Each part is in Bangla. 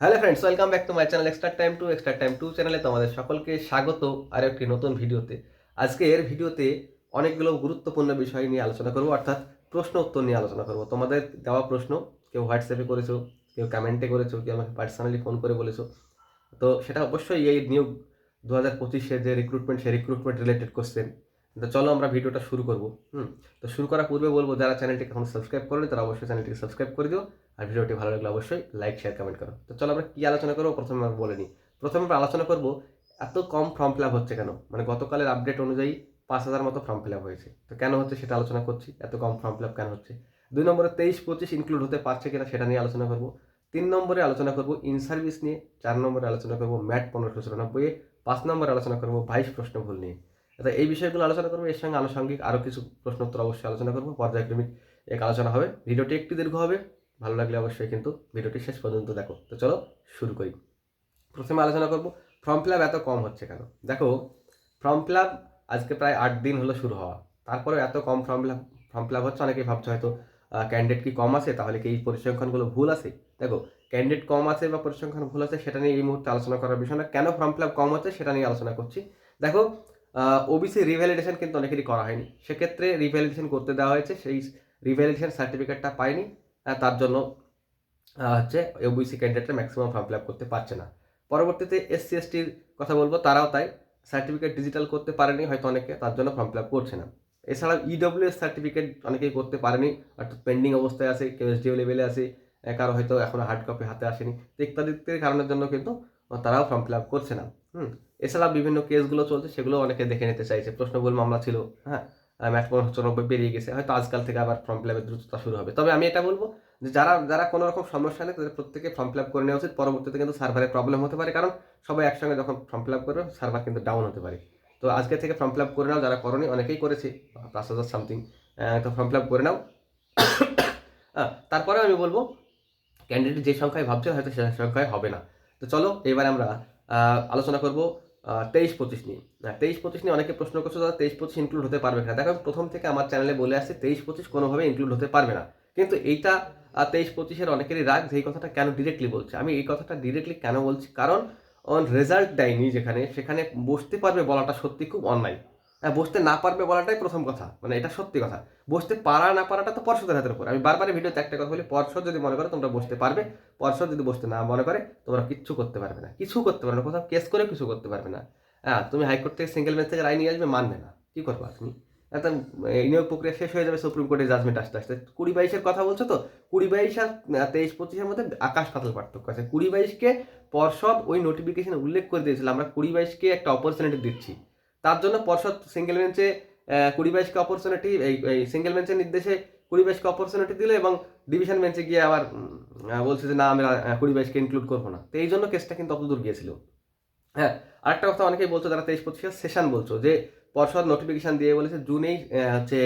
Hello friends welcome back to my channel extra time to extra time to চ্যানেলে তোমাদের সকলকে স্বাগত আর একটি নতুন ভিডিওতে। আজকের ভিডিওতে অনেকগুলো গুরুত্বপূর্ণ বিষয় নিয়ে আলোচনা করব, অর্থাৎ প্রশ্ন উত্তর নিয়ে আলোচনা করব। তোমাদের দেওয়া প্রশ্ন, কেউ হোয়াটসঅ্যাপে করেছ, কেউ কমেন্টে করেছ, কেউ আমাকে পার্সোনালি ফোন করে বলেছ, তো সেটা অবশ্যই এই নিয়োগ দু হাজার পঁচিশে যে রিক্রুটমেন্ট সেই রিক্রুটমেন্ট রিলেটেড কোশ্চেন তো চলো আমরা ভিডিওটা শুরু করব। হুম, তো শুরু করার পূর্বে বলব, যারা চ্যানেলটিকে এখন সাবস্ক্রাইব করেনি তারা অবশ্যই চ্যানেলটিকে সাবস্ক্রাইব করে দিও। আর ভিডিওটি ভালো লাগলে অবশ্যই লাইক শেয়ার কমেন্ট করো। তো চলো আমরা কী আলোচনা করব? প্রথমে আমরা বলে নিই। প্রথমে আমরা আলোচনা করব, এত কম ফর্ম ফিল আপ হচ্ছে কেন? মানে গতকালের আপডেট অনুযায়ী পাঁচ হাজার মতো ফর্ম ফিল আপ হয়েছে। তো কেন হচ্ছে সেটা আলোচনা করছি? এত কম ফর্ম ফিল আপ কেন হচ্ছে? দুই নম্বরে তেইশ, পঁচিশ ইনক্লুড হতে পারছে কিনা সেটা নিয়ে আলোচনা করব। তিন নম্বরে আলোচনা করব ইন সার্ভিস নিয়ে। চার নম্বরে আলোচনা করব ম্যাট পনেরোশো চুরানব্বই পাঁচ নম্বরে আলোচনা করব বাইশ প্রশ্ন ভুল নিয়ে। তো এই বিষয়গুলো আলোচনা করব, এর সঙ্গে আনুষঙ্গিক আরও কিছু প্রশ্নোত্তর অবশ্যই আলোচনা করব, পর্যায়ক্রমিক এক আলোচনা হবে। ভিডিওটি একটু দীর্ঘ হবে, ভালো লাগলে অবশ্যই কিন্তু ভিডিওটি শেষ পর্যন্ত দেখো। তো চলো, শুরু করি। প্রথমে আলোচনা করব, ফর্ম ফিল এত কম হচ্ছে কেন? দেখো, ফর্ম ফিল আজকে প্রায় আট দিন হলো শুরু হওয়া। তারপরেও এত কম ফর্ম ফিল ফর্ম ফিল হচ্ছে, অনেকেই ভাবছে হয়তো ক্যান্ডিডেট কি কম আছে, তাহলে কি এই পরিসংখ্যানগুলো ভুল আছে? দেখো ক্যান্ডিডেট কম আছে বা পরিসংখ্যান ভুল আছে, সেটা নিয়ে এই মুহূর্তে আলোচনা করার বিষয় না। কেন ফর্ম ফিল কম হচ্ছে, সেটা নিয়ে আলোচনা করছি। দেখো ওবিসি রিভ্যালিডেশন কিন্তু অনেকেরই করা হয়নি। সেক্ষেত্রে রিভ্যালিডেশন করতে দেওয়া হয়েছে, সেই রিভ্যালিডেশন সার্টিফিকেটটা পায়নি তার জন্য হচ্ছে ওবিসি ক্যান্ডিডেটরা ম্যাক্সিমাম ফর্ম ফিল আপ করতে পারছে না। পরবর্তীতে এসসি এসটির কথা বলব, তারাও তাই সার্টিফিকেট ডিজিটাল করতে পারেনি, হয়তো অনেকে তার জন্য ফর্ম ফিল আপ করছে না। এছাড়াও ইডব্লিউএস সার্টিফিকেট অনেকেই করতে পারেনি, অর্থাৎ পেন্ডিং অবস্থায় আছে, কেউ এসডিও লেভেলে আছে কারও হয়তো এখনও হার্ড কপি হাতে আসেনি। তো ইত্যাদি ইত্যাদি কারণের জন্য কিন্তু তারাও ফর্ম ফিল আপ করছে না। হুম, এছাড়া বিভিন্ন কেসগুলো চলছে, সেগুলো অনেকে দেখে নিতে চাইছে। প্রশ্নবুল মামলা ছিল হ্যাঁ ম্যাট চৌরানব্বই বেরিয়ে গেছে। হয়তো আজকাল থেকে আবার ফর্ম ফিল আপের দ্রুততা শুরু হবে। তবে আমি এটা বলব যে যারা যারা কোনো রকম সমস্যা নেই, তাদের প্রত্যেকে ফর্ম ফিল আপ করে নেওয়া উচিত। পরবর্তীতে কিন্তু সার্ভারে প্রবলেম হতে পারে, কারণ সবাই একসঙ্গে যখন ফর্ম ফিল আপ করবে, সার্ভার কিন্তু ডাউন হতে পারে। তো আজকে থেকে ফর্ম ফিল আপ করে নাও, যারা করনি, অনেকেই করেছে, পাঁচ হাজার সামথিং। তো ফর্ম ফিল আপ করে নাও। তারপরে আমি বলব ক্যান্ডিডেট যে সংখ্যায় ভাবছে, হয়তো সে সংখ্যায় হবে না। তো চলো, এবার আমরা আলোচনা করব তেইশ পঁচিশ নিয়ে। তেইশ পঁচিশ নিয়ে অনেকে প্রশ্ন করছে তারা তেইশ পঁচিশ ইনক্লুড হতে পারবে না দেখো প্রথম থেকে আমার চ্যানেলে বলে আসছে, তেইশ পঁচিশ কোনোভাবে ইনক্লুড হতে পারবে না। কিন্তু এইটা তেইশ পঁচিশের অনেকেরই রাগ যে এই কথাটা কেন ডিরেক্টলি বলছে? আমি এই কথাটা ডিরেক্টলি কেন বলছি? কারণ অন রেজাল্ট দেয়নি যেখানে, সেখানে বসতে পারবে বলাটা সত্যি খুব অন্যায়। হ্যাঁ বসতে না পারবে বলাটাই প্রথম কথা। মানে এটা সত্যি কথা। বসতে পারা না পারাটা তো পর্ষদের হাতের উপর। আমি বারবার ভিডিওতে একটা কথা বলি, পর্ষদ যদি মনে করে তোমরা বসতে পারবে, পর্ষদ যদি বসতে না মনে করে, তোমরা কিচ্ছু করতে পারবে না। কিছু করতে পারবে না, কোথাও কেস করে কিছু করতে পারবে না। হ্যাঁ তুমি হাইকোর্ট থেকে সিঙ্গেল বেঞ্চ থেকে রায় নিয়ে আসবে, মানবে না। কি করবা তুমি? একদম এই নিয়োগ প্রক্রিয়া শেষ হয়ে যাবে, সুপ্রিম কোর্টের জাজমেন্ট আসতে আসতে। কুড়ি বাইশের কথা বলছো তো? কুড়ি বাইশ আর তেইশ পঁচিশের মধ্যে আকাশ পাতাল পার্থক্য আছে। কুড়ি বাইশকে পর্ষদ ওই নোটিফিকেশনে উল্লেখ করে দিয়েছিল, আমরা কুড়ি বাইশকে একটা অপরচুনিটি দিচ্ছি। তার জন্য পর্ষদ সিঙ্গেল বেঞ্চে কুড়ি বাইশকে অপরচুনিটি এই সিঙ্গেল বেঞ্চের নির্দেশে কুড়ি বাইশকে অপরচুনিটি দিলে এবং ডিভিশন বেঞ্চে গিয়ে আবার বলছে যে না, আমরা কুড়ি বাইশকে ইনক্লুড করব না। তো এই জন্য কেসটা কিন্তু অতদূর গিয়েছিল। হ্যাঁ আরেকটা কথা অনেকেই বলছো, যারা তেইশ পঁচিশে সেশন বলছো, যে পর্ষদ নোটিফিকেশন দিয়ে বলেছে জুনেই হচ্ছে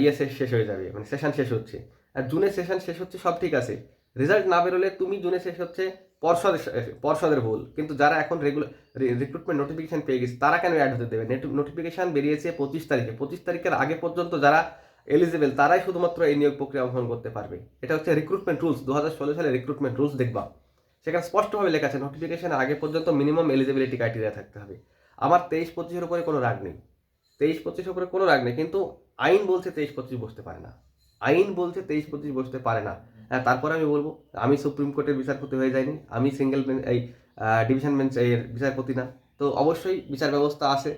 ইয়ে শেষ শেষ হয়ে যাবে মানে সেশন শেষ হচ্ছে। আর জুনে সেশন শেষ হচ্ছে, সব ঠিক আছে। রেজাল্ট না বেরোলে তুমি জুনে শেষ হচ্ছে পর্ষদের পর্ষদের ভুল। কিন্তু যারা এখন রেগুলার রিক্রুটমেন্ট নোটিফিকেশন পেয়ে গেছে, তারা কেন অ্যাড হতে দেবে? নোটিফিকেশন বেরিয়েছে পঁচিশ তারিখে। পঁচিশ তারিখের আগে পর্যন্ত যারা এলিজিবল তারাই শুধুমাত্র এই নিয়োগ প্রক্রিয়া অংশগ্রহণ করতে পারবে। এটা হচ্ছে রিক্রুটমেন্ট রুলস দু হাজার ষোলো সালে রিক্রুটমেন্ট রুলস দেখবা। সেখানে স্পষ্টভাবে লেখা আছে নোটিফিকেশন আগে পর্যন্ত মিনিমাম এলিজিবিলিটি ক্রাইটেরিয়া থাকতে হবে। আমার তেইশ পঁচিশের উপরে কোনো রাগ নেই। তেইশ পঁচিশের উপরে কোনো রাগ নেই, কিন্তু আইন বলছে তেইশ পঁচিশ বসতে পারে না। আইন বলছে তেইশ পঁচিশ বসতে পারে না। তারপরে আমি বলব, আমি সুপ্রিম কোর্টের বিচারপতি হয়ে যাইনি, আমি সিঙ্গেল এই ডিভিশন বেঞ্চ এর বিচারপতি না। তো অবশ্যই বিচার ব্যবস্থা আছে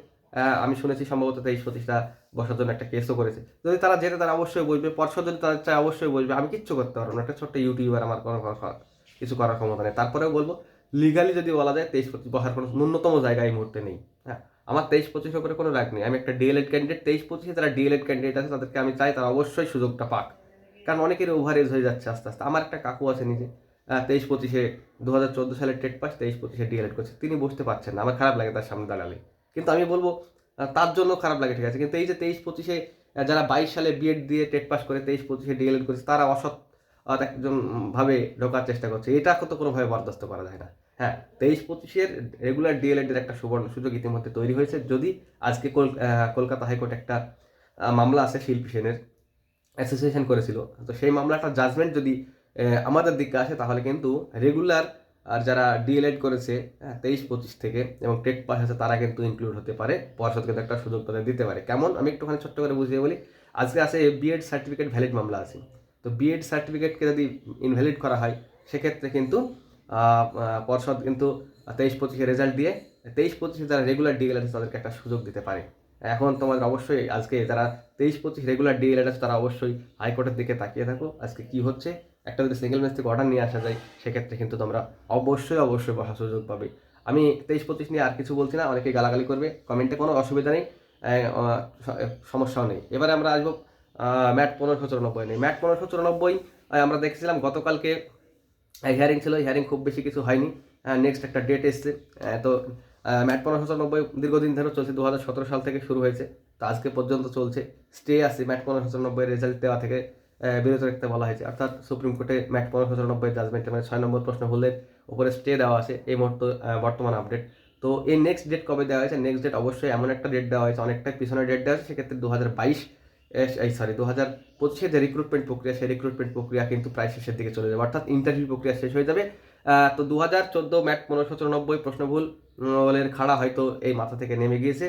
আমি শুনেছি সম্ভবত তেইশ পঁচিশটা বসার জন্য একটা কেসও করেছে। যদি তারা যেতে তারা অবশ্যই বসবে পর্ষদ যদি তারা চায় অবশ্যই বসবে, আমি কিচ্ছু করতে পারব না, একটা ছোট্ট ইউটিউবার আমার কোনো কোনো- কিছু করার ক্ষমতা নেই। তারপরেও বলব লিগালি যদি বলা যায় তেইশ পঁচিশ বসার কোনো ন্যূনতম জায়গা এই মুহূর্তে নেই হ্যাঁ। আমার তেইশ পঁচিশের উপরে কোনো রাগ নেই, আমি একটা ডিএলএড ক্যান্ডিডেট তেইশ পঁচিশে যারা ডিএলএড ক্যান্ডিডেট আছে, তাদেরকে আমি চাই তারা অবশ্যই সুযোগটা পাক। কারণ অনেকের ওভার এজ হয়ে যাচ্ছে আস্তে আস্তে। আমার একটা কাকু আছে নিজে তেইশ পঁচিশে দু হাজার চোদ্দ সালে টেট পাস তেইশ পঁচিশে ডিএলএড করছে। তিনি বসতে পারছেন না আমার খারাপ লাগে তার সামনে দাঁড়ালে। কিন্তু আমি বলব তার জন্য খারাপ লাগে ঠিক আছে? কিন্তু এই যে তেইশ পঁচিশে যারা বাইশ সালে বিএড দিয়ে টেট পাস করে তেইশ পঁচিশে ডিএলএড করছে তারা অসৎ আহ, একজন ভাবে ঢোকার চেষ্টা করছে। এটা তো কোনোভাবে বরদাস্ত করা যায় না। হ্যাঁ তেইশ পঁচিশের রেগুলার ডিএলএড এর একটা সুবর্ণ সুযোগ ইতিমধ্যে তৈরি হয়েছে। যদি আজকে কল- কলকাতা হাইকোর্ট একটা মামলা আছে শিল্পী সেনের অ্যাসোসিয়েশন করেছিল। তো সেই মামলাটার জাজমেন্ট যদি আমাদের দিকে আসে, তাহলে কিন্তু রেগুলার আর যারা ডিএলএড করেছে তেইশ পঁচিশ থেকে এবং টেট পাস আছে তারা কিন্তু ইনক্লুড হতে পারে। পর্ষদ কিন্তু একটা সুযোগ তাদের দিতে পারে। কেমন? আমি একটুখানি ছোট্ট করে বুঝিয়ে বলি। আজকে আছে বিএড সার্টিফিকেট ভ্যালিড মামলা আছে। তো বিএড সার্টিফিকেটকে যদি ইনভ্যালিড করা হয়, সেক্ষেত্রে কিন্তু পর্ষদ কিন্তু তেইশ পঁচিশে রেজাল্ট দিয়ে, তেইশ পঁচিশে যারা রেগুলার ডিএল আছে, তাদেরকে একটা সুযোগ দিতে পারে। এখন তোমাদের অবশ্যই আজকে যারা তেইশ, পঁচিশ রেগুলার ডিএল আছে, তারা অবশ্যই হাইকোর্টের দিকে তাকিয়ে থাকো। আজকে কি হচ্ছে? একটা যদি সিঙ্গেল ম্যাচ থেকে অর্ডার নিয়ে আসা যায়, সেক্ষেত্রে কিন্তু তোমরা অবশ্যই অবশ্যই বসার সুযোগ পাবে। আমি তেইশ, পঁচিশ নিয়ে আর কিছু বলছি না অনেকে গালাগালি করবে। কমেন্টে কোনো অসুবিধা নেই সমস্যাও নেই। এবারে আমরা আসব ম্যাট পনেরোশো চুরানব্বই নেই ম্যাট পনেরোশো চুরানব্বই আমরা দেখেছিলাম গতকালকে হিয়ারিং ছিল। হিয়ারিং খুব বেশি কিছু হয়নি। নেক্সট একটা ডেট এসছে। তো ম্যাট পনেরোশো চুরানব্বই দীর্ঘদিন ধরে চলছে দু হাজার সতেরো সাল থেকে শুরু হয়েছে। তো আজকে পর্যন্ত চলছে। স্টে আছে, ম্যাট পনেরোশো চুরানব্বই রেজাল্ট দেওয়া থেকে বিরত রাখতে বলা হয়েছে। অর্থাৎ সুপ্রিম কোর্টে ম্যাট পনেরোশো চুরানব্বই জাজমেন্টে মানে ছয় নম্বর প্রশ্ন হলে উপরে স্টে দেওয়া আছে। এই মুহূর্তে বর্তমান আপডেট তো এই নেক্সট ডেট কবে দেওয়া হয়েছে? নেক্সট ডেট অবশ্যই এমন একটা ডেট দেওয়া হয়েছে। অনেকটাই পিছনে ডেট দেওয়া হয়েছে সেক্ষেত্রে দু হাজার বাইশ এই সরি দু হাজার পঁচিশে যে রিক্রুটমেন্ট প্রক্রিয়া, সেই রিক্রুটমেন্ট প্রক্রিয়া কিন্তু প্রায় শেষের দিকে চলে যাবে। অর্থাৎ ইন্টারভিউ প্রক্রিয়া শেষ হয়ে যাবে। তো দু হাজার চোদ্দ ম্যাট পনেরোশো চুরানব্বই প্রশ্নভুল বলের খাড়া হয়তো এই মাথা থেকে নেমে গিয়েছে।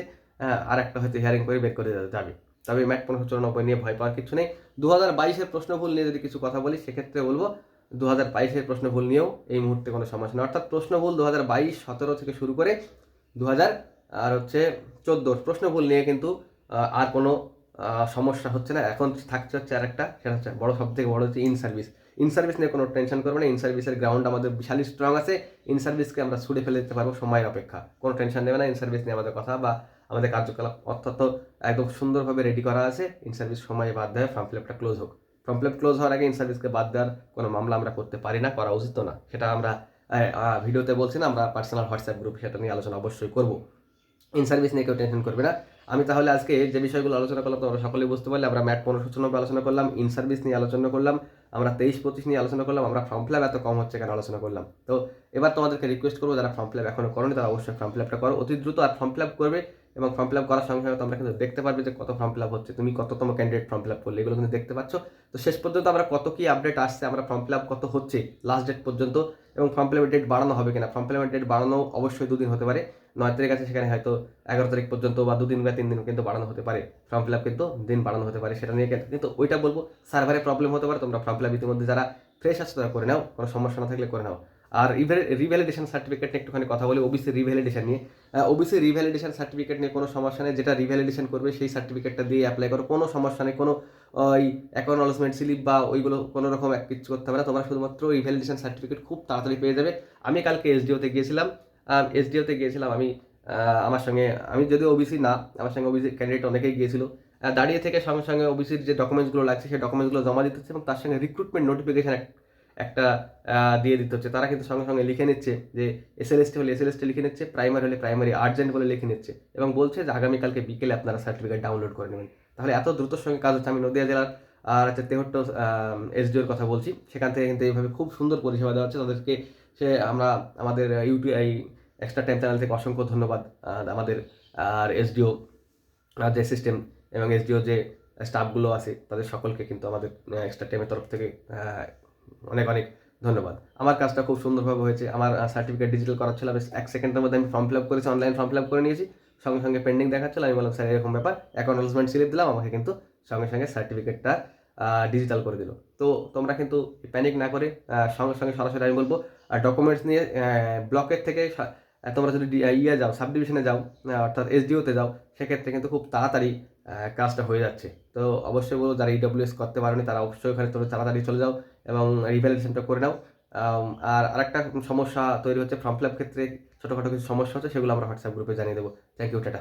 আর একটা হয়তো হিয়ারিং করে বের করে যাবে। তবে ম্যাট পনেরোশো চুরানব্বই নিয়ে ভয় পাওয়ার কিছু নেই। দু হাজার বাইশের প্রশ্নভুল নিয়ে যদি কিছু কথা বলি, সেক্ষেত্রে বলব দু হাজার বাইশের প্রশ্নভুল নিয়েও এই মুহূর্তে কোনো সমস্যা নেই। অর্থাৎ প্রশ্নভুল দু হাজার বাইশ সতেরো থেকে শুরু করে দু হাজার আর হচ্ছে চোদ্দোর প্রশ্নভুল নিয়ে কিন্তু আর কোনো সমস্যা হচ্ছে না। এখন থাকছে হচ্ছে আরেকটা, সেটা হচ্ছে বড় সব থেকে বড় হচ্ছে ইন সার্ভিস ইন সার্ভিস নিয়ে কোনো টেনশন করবে না ইন সার্ভিসের গ্রাউন্ড আমাদের বিশালই স্ট্রং আছে ইন সার্ভিসকে আমরা ছুড়ে ফেলে দিতে পারব সময়ের অপেক্ষা। কোনো টেনশন নেবে না ইন সার্ভিস নিয়ে আমাদের কথা বা আমাদের কার্যকলাপ অত্যন্ত একদম সুন্দরভাবে রেডি করা আছে। ইন সার্ভিস সময়ে বাদ দেয় ফর্ম ফিল আপটা ক্লোজ হোক। ফর্ম ফিল ক্লোজ হওয়ার আগে ইন সার্ভিসকে বাদ দেওয়ার কোনো মামলা আমরা করতে পারি না, করা উচিত না। সেটা আমরা ভিডিওতে বলছি না, আমরা পার্সোনাল হোয়াটসঅ্যাপ গ্রুপ সেটা নিয়ে আলোচনা অবশ্যই করব। ইন সার্ভিস নিয়ে কেউ টেনশন করবে না। আমি তাহলে আজকে যে বিষয়গুলো আলোচনা করলাম, তোমরা সকলেই বুঝতে পারলে, আমরা ম্যাট পনেরোশো চুরানব্বই আলোচনা করলাম ইন সার্ভিস নিয়ে আলোচনা করলাম। আমরা তেইশ পঁচিশ নিয়ে আলোচনা করলাম আমরা ফর্ম ফিল এত কম হচ্ছে কেন আলোচনা করলাম তো এবার তোমাদেরকে রিকোয়েস্ট করব যারা ফর্ম ফিল এখনও করোনি তারা অবশ্যই ফর্ম ফিল করো অতি দ্রুত আর ফর্ম ফিল করবে এবং ফর্ম ফিল করার সঙ্গে সঙ্গে তোমরা কিন্তু দেখতে পারবে যে কত ফর্ম ফিল হচ্ছে তুমি কততম ক্যান্ডিডেট ফর্ম ফিল করলে এগুলো কিন্তু দেখতে পাচ্ছ তো শেষ পর্যন্ত আমরা কত কি আপডেট আসছে আমরা ফর্ম ফিল কত হচ্ছে লাস্ট ডেট পর্যন্ত এবং ফর্ম ফিল ডেট বাড়ানো হবে কিনা ফর্ম ফিল ডেট বাড়ানো অবশ্যই দুদিন হতে পারে নয় তারিখ আছে, সেখানে হয়তো এগারো তারিখ পর্যন্ত বা দুদিন বা তিন দিন কিন্তু বাড়ানো হতে পারে। ফর্ম ফিল আপ কিন্তু দিন বাড়ানো হতে পারে, সেটা নিয়ে কিন্তু- ওইটা বলব, সার্ভারে প্রবলেম হতে পারে, তোমরা ফর্ম ফিল আপ ইতিমধ্যে যারা ফ্রেশ আছে তারা করে নাও, কোনো সমস্যা না থাকলে করে নাও। আর রিভ্যালিডেশন সার্টিফিকেট নিয়ে একটুখানি কথা বলি ওবিসি রিভ্যালিডেশন নিয়ে। ওবিসি রিভ্যালিডেশন সার্টিফিকেট নিয়ে কোনো সমস্যা নেই, যেটা রিভ্যালিডেশন করবে সেই সার্টিফিকেটটা দিয়ে অ্যাপ্লাই করো, কোনো সমস্যা নেই, কোনো ওই অ্যাকনোলজমেন্ট স্লিপ বা ওইগুলো কোনো রকম কিছু করতে হবে না, তোমরা শুধুমাত্র রিভ্যালিডেশন সার্টিফিকেট খুব তাড়াতাড়ি পেয়ে যাবে। আমি কালকে এসডিওতে গিয়েছিলাম এসডিওতে গিয়েছিলাম আমি আমার সঙ্গে, আমি যদিও ওবিসি না, আমার সঙ্গে ওবিসি ক্যান্ডিডেট অনেকেই গিয়েছিল। দাঁড়িয়ে থেকে সঙ্গে সঙ্গে ওবিসির যে ডকুমেন্টসগুলো লাগছে, সেই ডকুমেন্টসগুলো জমা দিতে হচ্ছে এবং তার সঙ্গে রিক্রুটমেন্ট নোটিফিকেশন একটা দিয়ে দিতে হচ্ছে। তারা কিন্তু সঙ্গে সঙ্গে লিখে নিচ্ছে যে এসএলএসটি হলে এস এল এসটি লিখে নিচ্ছে প্রাইমারি হলে প্রাইমারি আর্জেন্ট বলে লিখে নিচ্ছে এবং বলছে যে আগামীকালকে বিকেলে আপনারা সার্টিফিকেট ডাউনলোড করে নেবেন। তাহলে এত দ্রুতর সঙ্গে কাজ হচ্ছে। আমি নদিয়া জেলার, আর হচ্ছে তেহট্ট এসডিওর কথা বলছি। সেখান থেকে কিন্তু এইভাবে খুব সুন্দর পরিষেবা দেওয়া হচ্ছে। তাদেরকে সে আমরা, আমাদের ইউটিউব এই এক্সট্রা টাইম চ্যানেল থেকে অসংখ্য ধন্যবাদ আমাদের, আর এসডিও যে সিস্টেম এবং এসডিও যে স্টাফগুলো আছে, তাদের সকলকে কিন্তু আমাদের এক্সট্রা টাইমের তরফ থেকে অনেক অনেক ধন্যবাদ। আমার কাজটা খুব সুন্দরভাবে হয়েছে। আমার সার্টিফিকেট ডিজিটাল করার ছিল এক সেকেন্ডের মধ্যে আমি ফর্ম ফিল আপ করেছি অনলাইন ফর্ম ফিল আপ করে নিয়েছি। সঙ্গে সঙ্গে পেন্ডিং দেখাচ্ছিল, আমি বললাম, স্যার, এরকম ব্যাপার। অ্যাকনোলজমেন্ট স্লিপ দিলাম, আমাকে কিন্তু সঙ্গে সঙ্গে সার্টিফিকেটটা ডিজিটাল করে দিল। তো তোমরা কিন্তু প্যানিক না করে সঙ্গে সঙ্গে সরাসরি আমি বলব, আর ডকুমেন্টস নিয়ে ব্লকের থেকে তোমরা যদি ইয়ে যাও সাব ডিভিশনে যাও অর্থাৎ এসডিওতে যাও, সেক্ষেত্রে কিন্তু খুব তাড়াতাড়ি কাজটা হয়ে যাচ্ছে। তো অবশ্যই বলো, যারা ইডব্লিউএস করতে পারেনি, তারা অবশ্যই ওখানে তোমরা তাড়াতাড়ি চলে যাও এবং রিভ্যালিডেশনটা করে নাও। আর আরেকটা সমস্যা তৈরি হচ্ছে ফর্ম ফিল আপ ক্ষেত্রে ছোটোখাটো কিছু সমস্যা হচ্ছে, সেগুলো আমরা হোয়াটসঅ্যাপ গ্রুপে জানিয়ে দেবো। Thank you tata